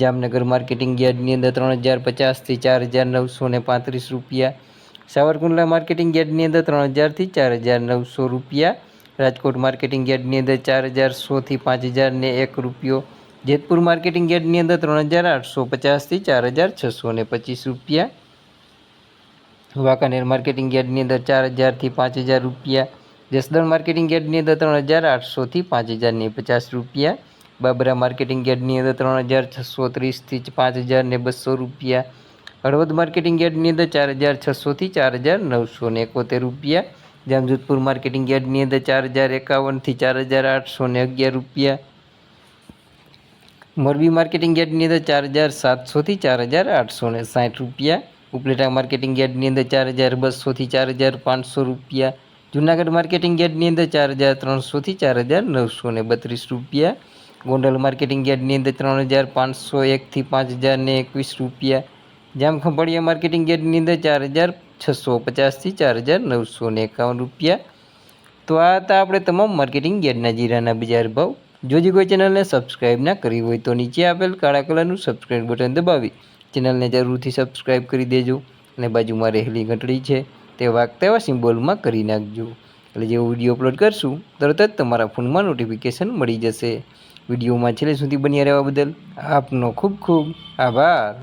Jamnagar marketing યાર્ડની અંદર ત્રણ હજાર પચાસથી ચાર હજાર નવસો ને પાંત્રીસ રૂપિયા. સાવરકુંડલા માર્કેટિંગ યાર્ડની અંદર ત્રણ હજારથી ચાર હજાર નવસો રૂપિયા. રાજકોટ માર્કેટિંગ યાર્ડની અંદર ચાર હજાર સોથી પાંચ હજાર ને એક રૂપિયો. જેતપુર માર્કેટિંગ યાર્ડની અંદર ત્રણ હજાર આઠસો પચાસથી ચાર હજાર છસો ને પચીસ રૂપિયા. વાંકાનેર માર્કેટિંગ યાર્ડની અંદર ચાર હજારથી પાંચ હજાર રૂપિયા. જસદણ માર્કેટિંગ યાર્ડની અંદર ત્રણ હજાર આઠસોથી પાંચ હજાર ને પચાસ રૂપિયા. બાબરા માર્કેટિંગ યાર્ડની અંદર ત્રણ હજાર છસો ત્રીસથી પાંચ હજાર ને બસો રૂપિયા હળવદ માર્કેટિંગ યાર્ડની અંદર ચાર હજાર છસોથી ચાર હજાર નવસો ને એકોતેર રૂપિયા જામજોધપુર માર્કેટિંગ યાર્ડની અંદર ચાર હજાર એકાવનથી ચાર હજાર આઠસો ને અગિયાર રૂપિયા મોરબી માર્કેટિંગ યાર્ડની અંદર ચાર હજાર સાતસોથી ચાર હજાર આઠસો ને સાઠ રૂપિયા ઉપલેટા માર્કેટિંગ યાર્ડની અંદર ચાર હજાર બસોથી ચાર હજાર પાંચસો રૂપિયા જુનાગઢ માર્કેટિંગ યાર્ડની અંદર ચાર હજાર ત્રણસોથી ચાર હજાર નવસો ને બત્રીસ રૂપિયા ગોંડલ માર્કેટિંગ યાર્ડની અંદર ત્રણ હજાર પાંચસો એકથી પાંચ હજારને એકવીસ રૂપિયા. જામખંભાળિયા માર્કેટિંગ યાર્ડની અંદર ચાર હજાર છસો પચાસથી ચાર હજાર નવસો ને એકાવન રૂપિયા. તો આ હતા આપણે તમામ માર્કેટિંગ યાર્ડના જીરાના બજાર ભાવ. જો જે કોઈ ચેનલને સબસ્ક્રાઈબ ના કરી હોય તો નીચે આપેલ કાળા કલરનું સબસ્ક્રાઈબ બટન દબાવી. ચેનલને જરૂરથી સબસ્ક્રાઈબ કરી દેજો અને બાજુમાં રહેલી ઘંટડી છે તે વાગતા એવા સિમ્બોલમાં કરી નાખજો. એટલે જેવો વીડિયો અપલોડ કરશું, તરત જ તમારા ફોનમાં નોટિફિકેશન મળી જશે. વિડીયોમાં છેલ્લે સુધી બન્યા રહેવા બદલ આપનો ખૂબ ખૂબ આભાર.